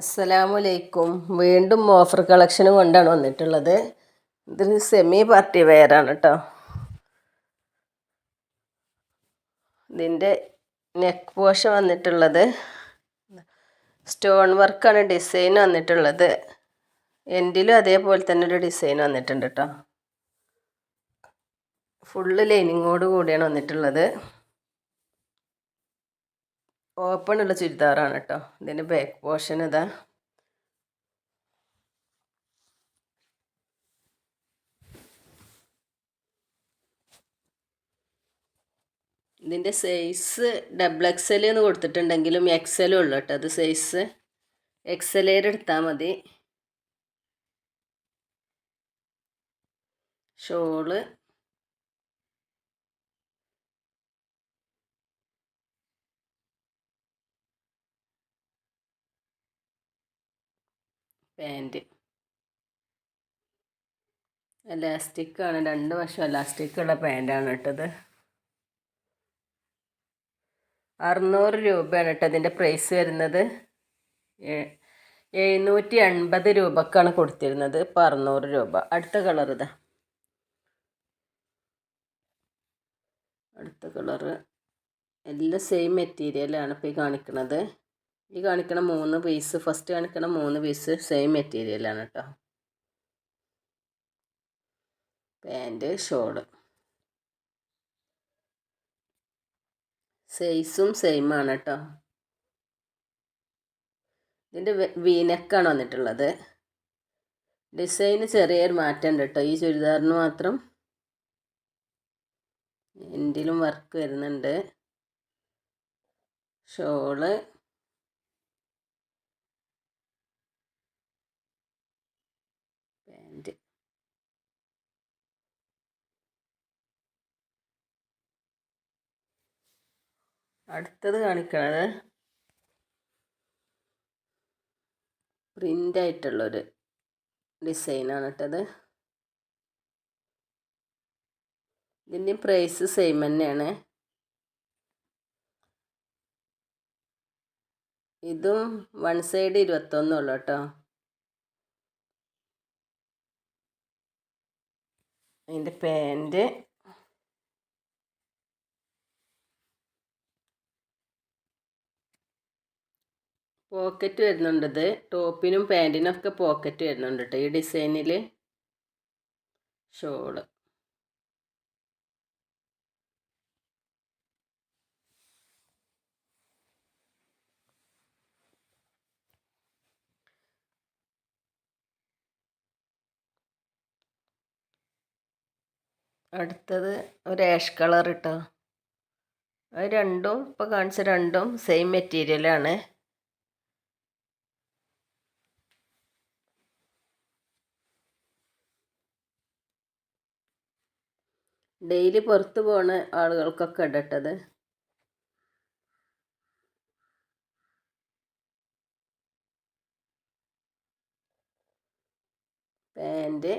അസ്സലാമലൈക്കും വീണ്ടും offer collection കൊണ്ടാണ് വന്നിട്ടുള്ളത്. ഇതൊരു സെമി പാർട്ടി വെയറാണ് കേട്ടോ ഇതിന്റെ നെക്ക് പോഷൻ വന്നിട്ടുള്ളത്. സ്റ്റോൺ വർക്കാണ് ഡിസൈൻ വന്നിട്ടുള്ളത്. എൻഡിലും അതേപോലെ തന്നെ ഒരു ഡിസൈൻ വന്നിട്ടുണ്ട് കേട്ടോ ഫുള്ള് ലൈനിങ്ങോട് കൂടിയാണ് വന്നിട്ടുള്ളത്. ഓപ്പൺ ഉള്ള ചുരിദാറാണ് കേട്ടോ ഇതിന്റെ ബാക്ക് പോർഷൻ ഇതാ. ഇതിന്റെ സൈസ് ഡബിൾ എക്സ് എൽ എന്ന് കൊടുത്തിട്ടുണ്ടെങ്കിലും എക്സ് എൽ ഉള്ളു കേട്ടോ അത് സൈസ് എക്സ് എക്സലേർ എടുത്താൽ മതി. ഷോൾ പാന്റ് ആണ്. രണ്ട് വശം ഉള്ള പാന്റാണ് ഇട്ടത്. അറുന്നൂറ് രൂപയാണ് കേട്ടോ ഇതിന്റെ പ്രൈസ് വരുന്നത് എഴുന്നൂറ്റി എൺപത് രൂപക്കാണ് കൊടുത്തിരുന്നത്. ഇപ്പോൾ അറുന്നൂറ് രൂപ. അടുത്ത കളർ ഇതാ. അടുത്ത കളറ് എല്ലാം സെയിം മെറ്റീരിയലാണ് ഇപ്പോൾ ഈ കാണിക്കുന്നത് ഈ കാണിക്കണ മൂന്ന് പീസ് ഫസ്റ്റ് കാണിക്കണ മൂന്ന് പീസ് സെയിം മെറ്റീരിയലാണ് കേട്ടോ പാന്റ് ഷോൾ സൈസും സെയിം ആണ് കേട്ടോ ഇതിന്റെ വീനക്കാണ് വന്നിട്ടുള്ളത്. ഡിസൈന് ചെറിയൊരു മാറ്റം ഉണ്ട് കേട്ടോ ഈ ചുരിദാറിന് മാത്രം എൻഡിലും വർക്ക് വരുന്നുണ്ട്. ഷോൾ പാന്റ് അടുത്തത് കാണിക്കണത് പ്രിന്റ് ആയിട്ടുള്ളൊരു ഡിസൈനാണ് ഇട്ടത് ഇതിന്റെ പ്രൈസ് സെയിം തന്നെയാണ്. ഇതും വൺ സൈഡ് ഇരുപത്തൊന്നുള്ളൂ കേട്ടോ അതിന്റെ പാന്റ് പോക്കറ്റ് വരുന്നുണ്ട് ഇത് ടോപ്പിനും പാന്റിനും ഒക്കെ പോക്കറ്റ് വരുന്നുണ്ട് കേട്ടോ ഈ ഡിസൈനിൽ ഷോൾ. അടുത്തത് ഒരു ആഷ് കളർ ഇട്ടോ. അത് രണ്ടും ഇപ്പോൾ കാണിച്ച രണ്ടും സെയിം മെറ്റീരിയലാണ്. ഡെയിലി പുറത്ത് പോണ ആളുകൾക്കൊക്കെ ഇടട്ടത് പാന്റ്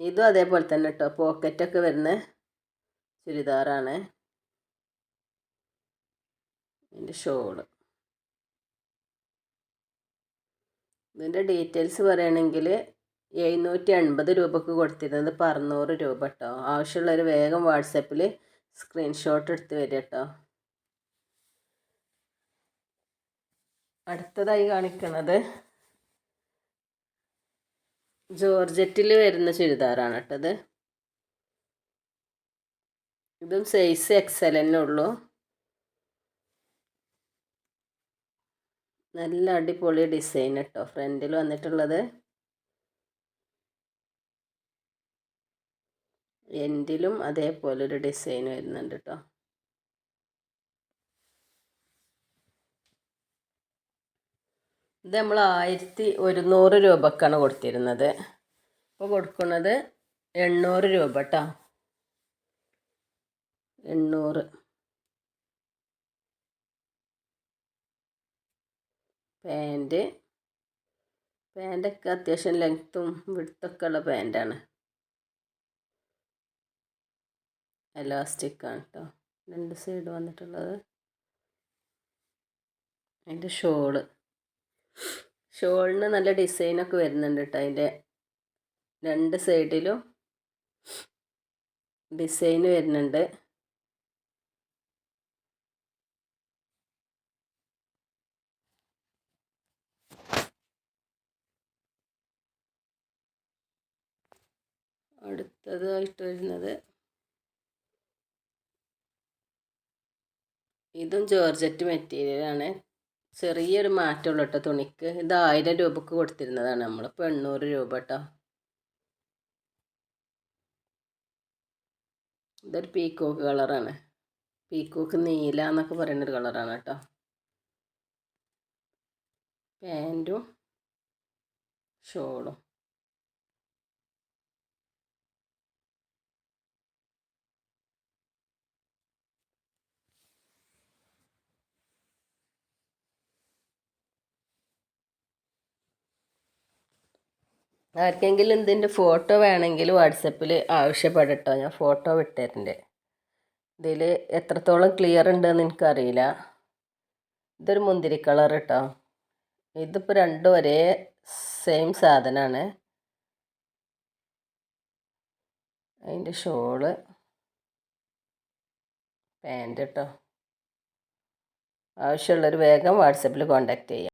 ഇതും അതേപോലെ തന്നെ കേട്ടോ പോക്കറ്റൊക്കെ വരുന്ന ചുരിദാറാണ്. ഇതിന്റെ ഷോൾ ഇതിന്റെ ഡീറ്റെയിൽസ് പറയുകയാണെങ്കിൽ എഴുന്നൂറ്റി എൺപത് രൂപക്ക് കൊടുത്തിരുന്നത് ഇപ്പോൾ അറുന്നൂറ് രൂപ കേട്ടോ ആവശ്യമുള്ളവർ വേഗം വാട്സപ്പിൽ സ്ക്രീൻഷോട്ട് എടുത്ത് വരിക കേട്ടോ അടുത്തതായി കാണിക്കുന്നത് ജോർജറ്റിൽ വരുന്ന ചുരിദാറാണ് കേട്ടത് ഇതും. സൈസ് എക്സൽ തന്നെ ഉള്ളൂ. നല്ല അടിപൊളി ഡിസൈൻ കേട്ടോ ഫ്രണ്ടിൽ വന്നിട്ടുള്ളത്. എൻഡിലും അതേപോലെ ഒരു ഡിസൈൻ വരുന്നുണ്ട് കേട്ടോ ഇത് നമ്മൾ ആയിരത്തി ഒരുന്നൂറ് രൂപക്കാണ് കൊടുത്തിരുന്നത്. ഇപ്പോൾ കൊടുക്കുന്നത് എണ്ണൂറ് രൂപ കേട്ടോ എണ്ണൂറ്. പാന്റ് പാന്റൊക്കെ അത്യാവശ്യം ലെങ്ത്തും വിടുത്തൊക്കെ ഉള്ള പാന്റാണ്. എലാസ്റ്റിക്കാണ് കേട്ടോ രണ്ട് സൈഡ് വന്നിട്ടുള്ളത്. അതിന്റെ ഷോൾ. ഷോളിന് നല്ല ഡിസൈനൊക്കെ വരുന്നുണ്ട് കേട്ടോ അതിന്റെ രണ്ട് സൈഡിലും ഡിസൈൻ വരുന്നുണ്ട്. അടുത്തതായിട്ട് വരുന്നത് ഇതും ജോർജറ്റ് മെറ്റീരിയലാണ് ചെറിയൊരു മാറ്റമുള്ള കേട്ടോ തുണിക്ക്. ഇത് ആയിരം രൂപക്ക് കൊടുത്തിരുന്നതാണ്. നമ്മളിപ്പോൾ എണ്ണൂറ് രൂപ കേട്ടോ ഇതൊരു പീക്കോക്ക് കളറാണ് പീക്കോക്ക് നീല എന്നൊക്കെ പറയുന്നൊരു കളറാണ് കേട്ടോ പാന്റും ഷോളും ആർക്കെങ്കിലും ഇതിന്റെ ഫോട്ടോ വേണമെങ്കിൽ വാട്സപ്പിൽ ആവശ്യപ്പെടട്ടോ. ഞാൻ ഫോട്ടോ വിട്ടുതരുന്നുണ്ട് ഇതിൽ എത്രത്തോളം ക്ലിയർ ഉണ്ടെന്ന് എനിക്കറിയില്ല. ഇതൊരു മുന്തിരി കളർ കേട്ടോ ഇതിപ്പോൾ രണ്ടും ഒരേ സെയിം സാധനമാണ് അതിന്റെ ഷോൾ പാന്റ് കേട്ടോ ആവശ്യമുള്ളൊരു വേഗം വാട്സപ്പിൽ കോൺടാക്റ്റ് ചെയ്യാം.